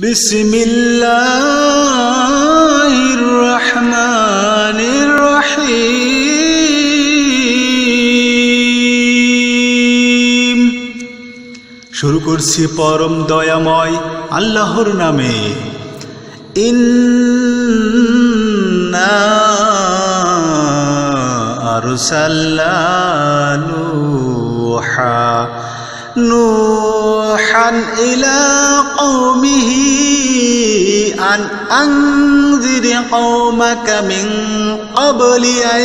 বিসমিল্লাহির রহমানির রহিম। শুরু করছি পরম দয়াময় আল্লাহর নামে। ইন্না আরসাল্লানুহা نوحا إلى قومه أن أنذر قومك من قبل أن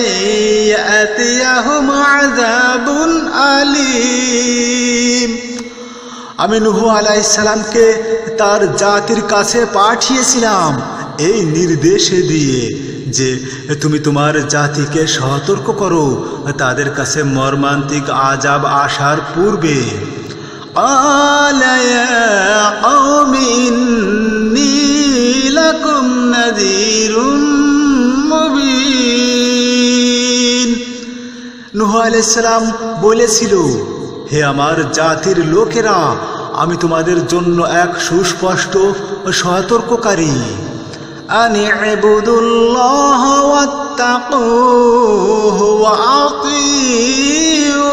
يأتيهم عذاب أليم আমি নুহু আলাইসালামকে তার জাতির কাছে পাঠিয়েছিলাম এই নির্দেশে দিয়ে যে তুমি তোমার জাতিকে সতর্ক করো তাদের কাছে মর্মান্তিক আজাব আসার পূর্বে قال يا قوم إني لكم نذير مبين নুহ আলাইসালাম বলেছিল হে আমার জাতির লোকেরা আমি তোমাদের জন্য এক সুস্পষ্ট ও সতর্ককারী أن اعبدوا الله واتقوه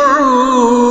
وأطيعون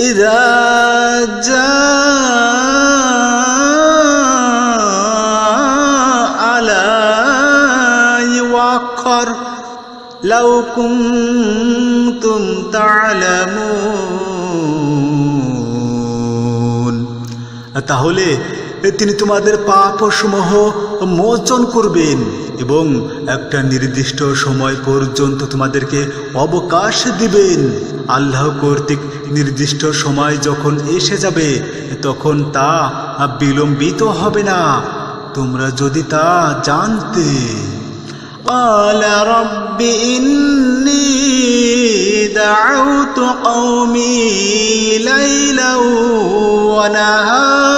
إذا جاء لا يوخر لو كنتم تعلمون তাহলে তিনি তোমাদের পাপসমূহ মোচন করবেন এবং একটা নির্দিষ্ট সময় পর্যন্ত তোমাদেরকে অবকাশ দিবেন আল্লাহ কর্তৃক নির্দিষ্ট সময় যখন এসে যাবে তখন তা বিলম্বিত হবে না তোমরা যদি তা জানতে قال رب إني دعوت قومي ليلا ونهارا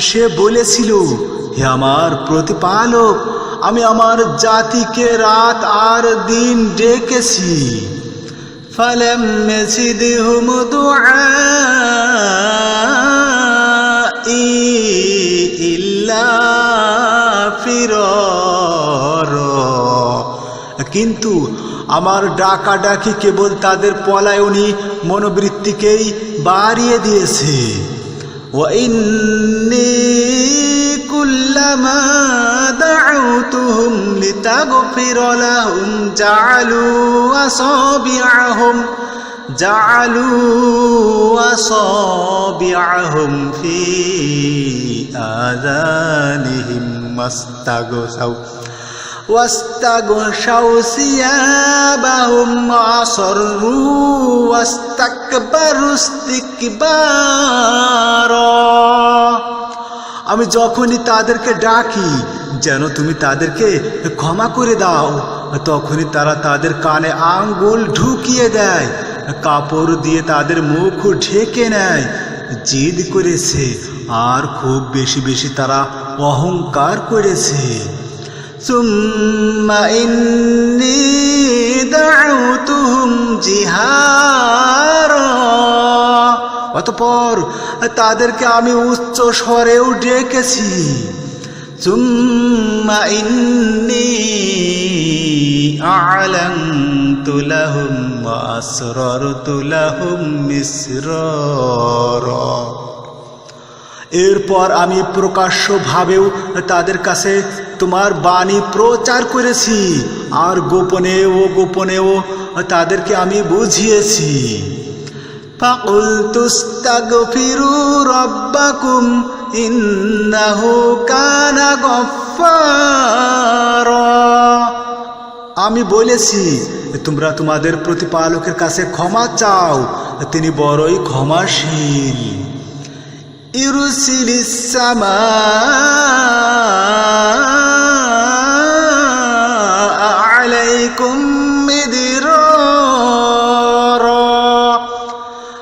সে বলেছিল হে আমার প্রতিপালক, আমি আমার জাতিকে রাত আর দিন ডেকেছি। ফলম মেসিদিহুম ইল্লা ফির কিন্তু আমার ডাকা ডাকি কেবল তাদের পলায়নি মনোবৃত্তিকেই বাড়িয়ে দিয়েছে। ও ইন্নী كلما دعوتهم لتغفر لهم جعلوا أصابعهم جعلوا أصابعهم في آذانهم واستغشوا واستغشوا ثيابهم وأصروا واستكبروا استكبارا আমি যখনই তাদেরকে ডাকি, যেন তুমি তাদেরকে ক্ষমা করে দাও, তখনই তারা তাদের কানে আঙ্গুল ঢুকিয়ে দেয়, কাপড় দিয়ে তাদের মুখ ঢেকে নেয়। জিদ করেছে, আর খুব বেশি বেশি তারা অহংকার করেছে। অতপর তাদেরকে আমি উচ্চ স্বরেও ডেকেছি। আলং মিশ্রর এরপর আমি প্রকাশ্যভাবেও তাদের কাছে তোমার বাণী প্রচার করেছি আর গোপনে ও গোপনেও তাদেরকে আমি বুঝিয়েছি। فقلت استغفروا ربكم إنه كان غفارا আমি বলেছি তোমরা তোমাদের প্রতিপালকের কাছে ক্ষমা চাও তিনি বড়ই ক্ষমাশীল يرسل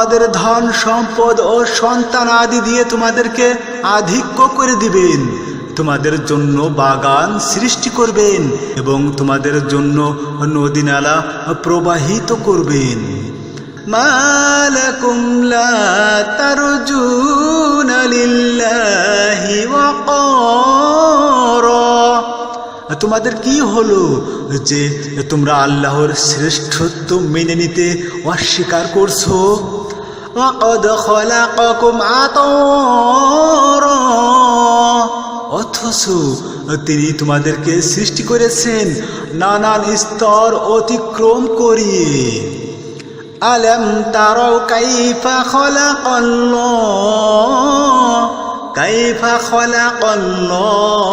তোমাদের ধন, সম্পদ ও সন্তান আদি দিয়ে তোমাদেরকে আধিক্য করে দিবেন। তোমাদের জন্য বাগান সৃষ্টি করবেন এবং তোমাদের জন্য নদী নালা প্রবাহিত করবেন। তোমাদের কি হলো যে তোমরা আল্লাহর শ্রেষ্ঠত্ব মেনে নিতে অস্বীকার করছ? وقد خلقكم أطوارا অথচ তিনি তোমাদেরকে সৃষ্টি করেছেন নানান স্তর অতিক্রম করিয়ে আলম তারাও কাইফা খলাকাল্লাহ কাইফা খলাকাল্লাহ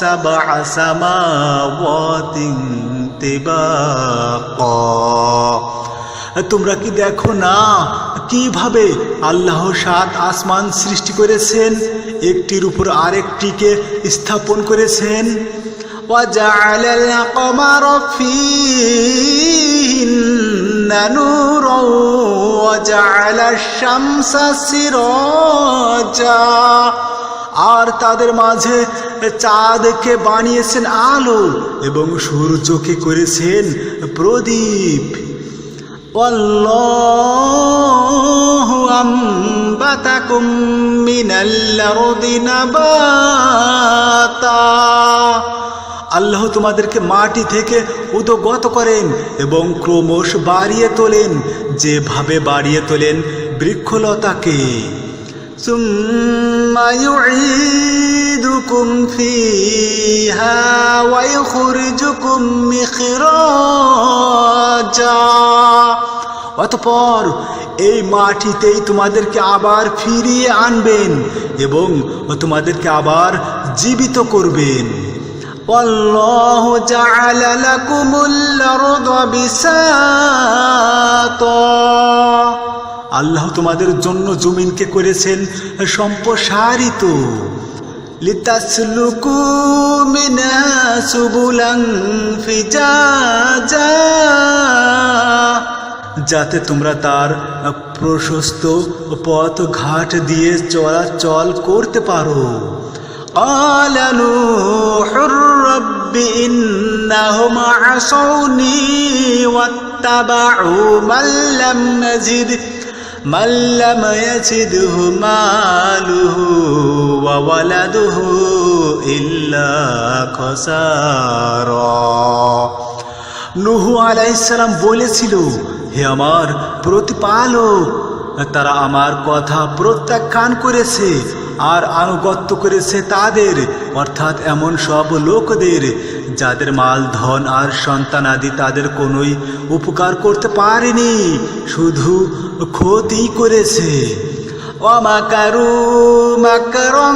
সাবআ সামাওয়াতিন তিবাকা তোমরা কি দেখো না কিভাবে আল্লাহ সাত আসমান সৃষ্টি করেছেন একটির উপর আরেকটিকে স্থাপন করেছেন وجعل القمر فيهن نورا وجعل الشمس سراجا আর তাদের মাঝে চাঁদকে বানিয়েছেন আলো এবং সূর্যকে করেছেন প্রদীপ والله أنبتكم من الأرض نباتا আল্লাহ তোমাদেরকে মাটি থেকে উদগত করেন এবং ক্রমশ বাড়িয়ে তোলেন যেভাবে বাড়িয়ে তোলেন বৃক্ষলতাকে ثم يعيدكم فيها ويخرجكم مخراجا অতপর এই মাটিতেই তোমাদেরকে আবার ফিরিয়ে আনবেন এবং তোমাদেরকে আবার জীবিত করবেন والله جعل لكم الأرض بساطا আল্লাহ তোমাদের জন্য জমিনকে করেছেন সম্প্রসারিত লিতাসলুকু মিনা সুবুলান ফিজাজা যাতে তোমরা তার প্রশস্ত পথ ঘাট দিয়ে চলাচল করতে পারো। আলালু মাল্লাম মাল্লাম ইল্লা নুহু আলাইসালাম বলেছিল হে আমার প্রতিপালক, তারা আমার কথা প্রত্যাখ্যান করেছে আর আনুগত্য করেছে তাদের, অর্থাৎ এমন সব লোকদের যাদের মাল, ধন আর সন্তান আদি তাদের কোনোই উপকার করতে পারেনি, শুধু ক্ষতি করেছে। অমাকারু মাকারং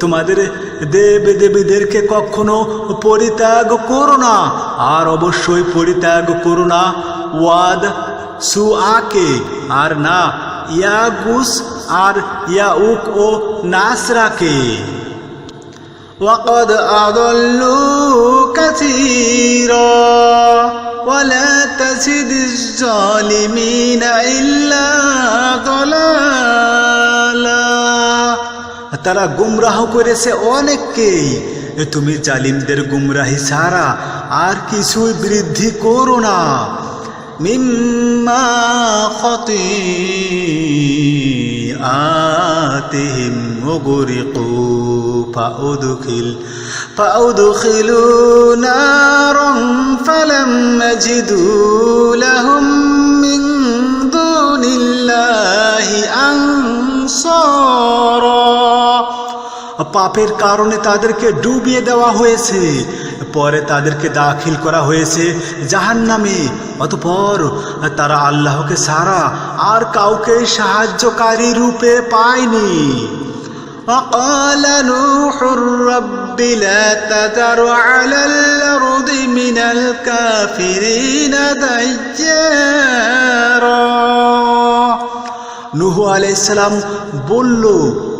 তোমাদের দেব দেবীদেরকে কখনো পরিত্যাগ করো না আর অবশ্যই পরিত্যাগ করো না ওয়াদ সুআকে আর না ইয়াগুস আর ইয়াউক ও নাসরাকে وقد أضلوا كثيرا ولا تزد الظالمين إلا তারা গুমরাহ করেছে অনেককেই তুমি জালিমদের গুমরাহি ছাড়া আর কিছুই বৃদ্ধি করো না মিম্মা خطيئاتهم مغرقوا فأدخل فأدخلوا نارا فلم يجدوا পাপের কারণে তাদেরকে ডুবিয়ে দেওয়া হয়েছে পরে তাদেরকে দাখিল করা হয়েছে জাহান নামে অতপর তারা আল্লাহকে সারা আর কাউকে সাহায্যকারী রূপে পায়নি وقال نوح رب لا تذر على الأرض من الكافرين ديارا নুহু আলাইসালাম বলল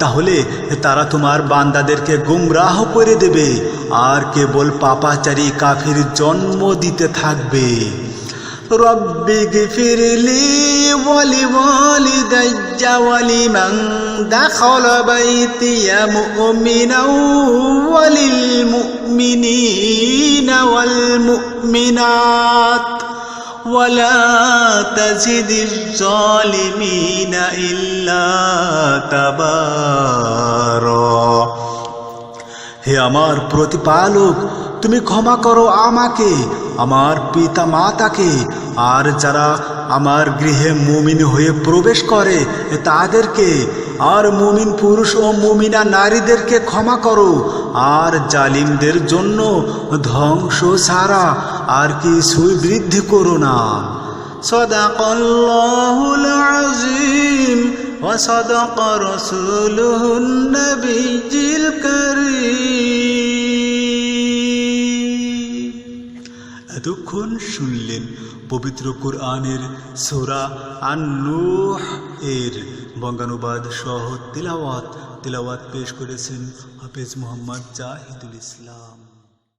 তাহলে তারা তোমার বান্দাদেরকে গুমরাহ করে দেবে, আর কেবল পাপাচারী কাফির জন্ম দিতে থাকবে। রব্বি গফিরলি ওয়ালি ওয়ালিদাইয়া ওয়ালিমান দাখালা বাইতিয়া মুমিনাও ওয়ালিল মুমিনিনা ওয়াল মুমিনাত। ولا تزد الظالمين إلا تبارا হে আমার প্রতিপালক তুমি ক্ষমা করো আমাকে আমার পিতা মাতাকে আর যারা আমার গৃহে মুমিন হয়ে প্রবেশ করে তাদেরকে আর মুমিন পুরুষ ও মুমিনা নারীদেরকে ক্ষমা করো আর জালিমদের জন্য ধ্বংস সারা আর কিছুই বৃদ্ধি করো না صدق الله العظيم وصدق رسوله النبي الكريم এতক্ষণ শুনলেন পবিত্র কোরআনের সোরা আন্নুহ এর বঙ্গানুবাদ সহ তিলাওয়াত তিলাওয়াত পেশ করেছেন হাফেজ মোহাম্মদ জাহিদুল ইসলাম।